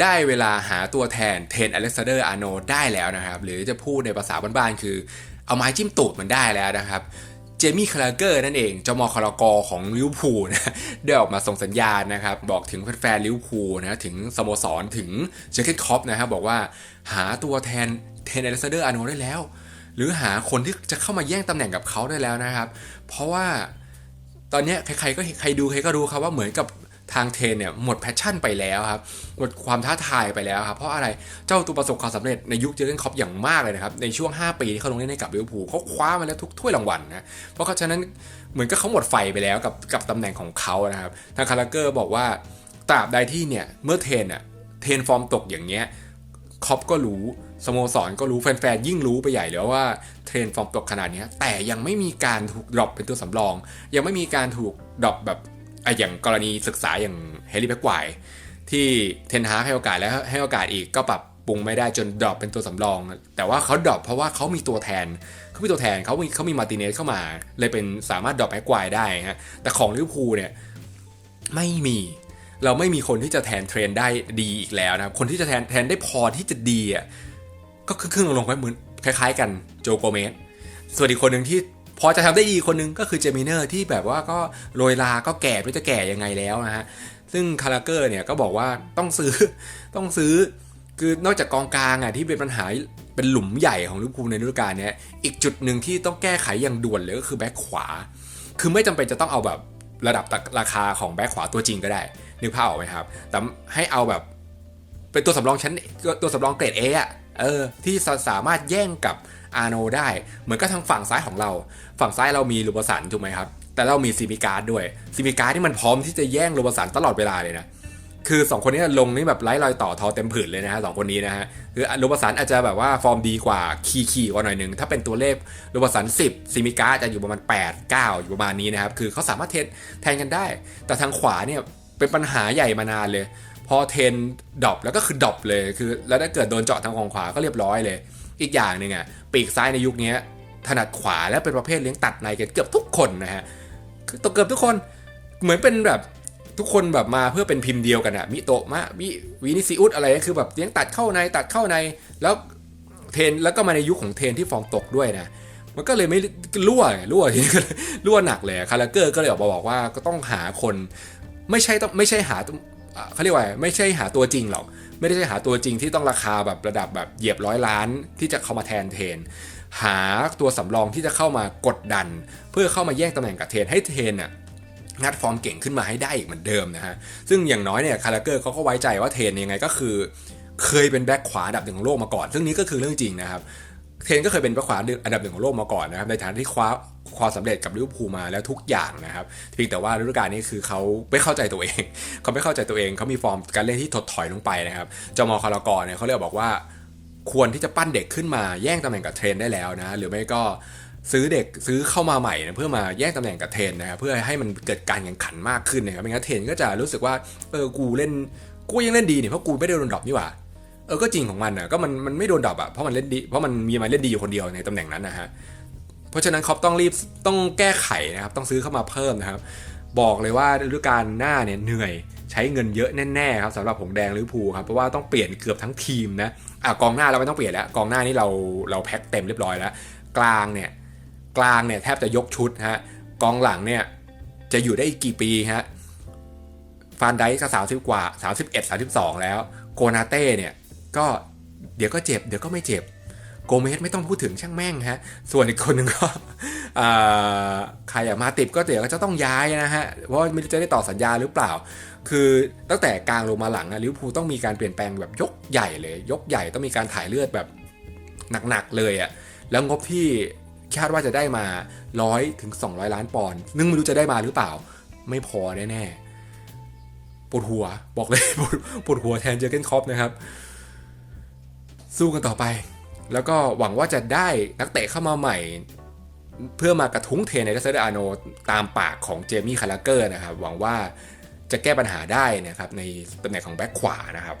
ได้เวลาหาตัวแทนเทนอเล็กซานเดอร์อาร์โนได้แล้วนะครับ หรือจะพูดในภาษาบ้านๆคือ เอาไม้จิ้มตูดมันได้แล้วนะครับเจมี่คาราเกอร์นั่นเองเจ้ามอคารากอของลิวพูลนะได้ออกมาส่งสัญญาณนะครับ บอกถึงแฟนๆลิวพูลนะถึงสโมสรถึงเจคเกตคอปนะครับบอกว่าหาตัวแทนเทนอเล็กซเดอร์อาโนได้แล้ว หรือหาคนที่จะเข้ามาแย่งตำแหน่งกับเขาได้แล้วนะครับ เพราะว่าตอนนี้ใครๆก็ใครดูใครก็รู้ครับว่าเหมือนกับ ทางเทนเนี่ยหมดแพชชั่นไปแล้วครับหมดความท้าทายไปแล้วครับเพราะอะไรเจ้าตัวประสบความสำเร็จในยุคเจอร์เกนคอปอย่างมากเลยนะครับในช่วง 5 ปีที่เขาลงเล่นให้กับลิเวอร์พูลเขาคว้ามาแล้วทุกถ้วยรางวัลนะเพราะฉะนั้นเหมือนกับเขาหมดไฟไปแล้วกับกับตำแหน่งของเขานะครับทางคาราเกอร์บอกว่าตราบใดที่เนี่ยเมื่อเทนอะเทนฟอร์มตกอย่างเงี้ยคอปก็รู้สโมสรก็รู้แฟนๆยิ่งรู้ไปใหญ่เลยว่าเทรนฟอร์มตกขนาดนี้แต่ยังไม่มีการถูกดรอปเป็นตัวสำรอง ยังไม่มีการถูกดรอปแบบ อะอย่างกรณีศึกษาอย่างเฮลิแบ็กไกวที่เทนฮากให้โอกาสแล้วให้โอกาสอีกก็ปรับปรุงไม่ได้จนดรอปเป็นตัวสำรอง แต่ว่าเขาดรอปเพราะว่าเขามีตัวแทนเขามีตัวแทนเขามีเขามีมาติเนสเข้ามา เลยเป็นสามารถดรอปแม็กไกวได้ฮะแต่ของลิเวอร์พูลเนี่ยไม่มีเราไม่มีคนที่จะแทนเทรนได้ดีอีกแล้วนะครับ คนที่จะแทนแทนได้พอที่จะดีอะก็ครึ่งลงไปเหมือนคล้าย ๆ กันโจโกเมสส่วนอีกคนหนึ่งที่ พอจะทำได้ดีคนหนึงก็คือเจมิเนอร์ที่แบบว่าก็โรยลาก็แก่ไม่จะแก่ยังไงแล้วนะฮะ ซึ่งคาราเกอร์เนี่ยก็บอกว่าต้องซื้อต้องซื้อ คือนอกจากกองกลางอะที่เป็นปัญหาเป็นหลุมใหญ่ของลิเวอร์พูลในฤดูกาลนี้อีกจุดหนึ่งที่ต้องแก้ไขอย่างด่วนเลยก็คือแบ็คขวา คือไม่จำเป็นจะต้องเอาแบบระดับราคาของแบ็คขวาตัวจริงก็ได้นึกภาพออกไหมครับ แต่ให้เอาแบบเป็นตัวสำรองชั้นตัวสำรองเกรดเอะเออที่สามารถแย่งกับ อาโนได้ เหมือนกับทางฝั่งซ้ายของเรา ฝั่งซ้ายเรามีลูบสันถูกไหมครับ แต่เรามีซิมิการ์ดด้วยซิมิการ์ดที่มันพร้อมที่จะแย่งลูบสันตลอดเวลาเลยนะคือ 2 คนนี้ลงนี่แบบไร้รอยต่อทอเต็มผืนเลยนะฮะสองคนนี้นะฮะคือโรบสันอาจจะแบบว่าฟอร์มดีกว่าคีคีกว่าหน่อยหนึ่งถ้าเป็นตัวเลขโรบสัน10ซิมิก้าจะอยู่ประมาณ 8 9 อยู่ประมาณนี้นะครับคือเขาสามารถเทนแทนกันได้ แต่ทางขวาเนี่ยเป็นปัญหาใหญ่มานานเลย พอเทนดรอปแล้วก็คือดรอปเลยคือ แล้วถ้าเกิดโดนเจาะทางของขวาก็เรียบร้อยเลย อีกอย่างหนึ่งอะปีกซ้ายในยุคนี้ถนัดขวาและเป็นประเภทเลี้ยงตัดในกันเกือบทุกคนนะฮะคือตัวเกือบทุกคนเหมือนเป็นแบบทุกคนแบบมาเพื่อเป็นพิมพ์เดียวกันอะมิโตะมะมิวินิซิอุสอะไรก็คือแบบเลี้ยงตัดเข้าในตัดเข้าใน แล้วเทนแล้วก็มาในยุคของเทนที่ฟอร์มตกด้วยนะมันก็เลยไม่รั่วรั่วทีนี้รั่วหนักเลยคาราเกอร์ก็เลยออกมาบอกว่าก็ต้องหาคน ไม่ใช่ต้องไม่ใช่หาอ่า เขาเรียกว่าไม่ใช่หาตัวจริงหรอก ไม่ได้ใช่หาตัวจริงที่ต้องราคาแบบระดับแบบเหยียบร้อยล้านที่จะเข้ามาแทนเทน หาตัวสำรองที่จะเข้ามากดดัน เพื่อเข้ามาแย่งตำแหน่งกับเทนให้เทนน่ะงัดฟอร์มเก่งขึ้นมาให้ได้อีกเหมือนเดิมนะฮะ ซึ่งอย่างน้อยเนี่ยคาราเกอร์เขาก็ไว้ใจว่าเทนยังไงก็คือ เคยเป็นแบ็คขวาดับหนึ่งของโลกมาก่อน ซึ่งนี้ก็คือเรื่องจริงนะครับ เทนก็เคยเป็นแบ็คขวาอันดับหนึ่งของโลกมาก่อนนะครับในฐานะที่คว้าความสำเร็จกับลิเวอร์พูลมาแล้วทุกอย่างนะครับเพียงแต่ว่าฤดูกาลนี้คือเขาไม่เข้าใจตัวเอง เขาไม่เข้าใจตัวเองเขามีฟอร์มการเล่นที่ถดถอยลงไปนะครับจอมอคารากรเนี่ยเขาเรียกบอกว่า ควรที่จะปั้นเด็กขึ้นมาแย่งตำแหน่งกับเทรนได้แล้วนะหรือไม่ก็ซื้อเด็กซื้อเข้ามาใหม่นะเพื่อมาแย่งตำแหน่งกับเทรนนะครับเพื่อให้มันเกิดการแข่งขันมากขึ้นนะครับไม่งั้นเทรนก็จะรู้สึกว่าเออกูเล่นกูยังเล่นดีเนี่ยเพราะกูไม่ได้โดนดรอปนี่หว่า เออก็จริงของมันอะก็มันมันไม่โดนดรอปอะเพราะมันเล่นดีเพราะมันมีมาเล่นดีอยู่คนเดียวในตำแหน่งนั้นนะฮะเพราะฉะนั้นเขาต้องรีบต้องแก้ไขนะครับต้องซื้อเข้ามาเพิ่มนะครับ บอกเลยว่าฤดูกาลหน้าเนี่ยเหนื่อยใช้เงินเยอะแน่ๆครับสำหรับผงแดงลิเวอร์พูลครับเพราะว่าต้องเปลี่ยนเกือบทั้งทีมนะอะกองหน้าเราไม่ต้องเปลี่ยนแล้วกองหน้านี่เราเราแพ็คเต็มเรียบร้อยแล้ว กลางเนี่ยกลางเนี่ยแทบจะยกชุดฮะกองหลังเนี่ยจะอยู่ได้อีกกี่ปีฮะฟานไดก็สามสิบกว่าสามสิบเอ็ดสามสิบสองแล้วโกนาเต้เนี่ย ก็เดี๋ยวก็เจ็บ เดี๋ยวก็ไม่เจ็บโกเมสไม่ต้องพูดถึงช่างแม่งฮะ ส่วนอีกคนหนึ่งก็ใครอะมาติบก็เดี๋ยวก็จะต้องย้ายนะฮะ เพราะไม่รู้จะได้ต่อสัญญาหรือเปล่า คือตั้งแต่กลางลงมาหลังอะลิเวอร์พูลต้องมีการเปลี่ยนแปลงแบบยกใหญ่เลย ยกใหญ่ต้องมีการถ่ายเลือดแบบหนักๆเลยอะแล้วงบที่คาดว่าจะได้มาร้อยถึง200 ล้านปอนด์นึงไม่รู้จะได้มาหรือเปล่า ไม่พอแน่ๆปวดหัวบอกเลยปวดหัวแทนเจอเกนคอปนะครับ สู้กันต่อไป แล้วก็หวังว่าจะได้นักเตะเข้ามาใหม่ เพื่อมากระทุ้งเทในเดซเดอาโนตามปากของเจมี่คาราเกอร์นะครับ หวังว่าจะแก้ปัญหาได้นะครับในตำแหน่งของแบ็คขวานะครับ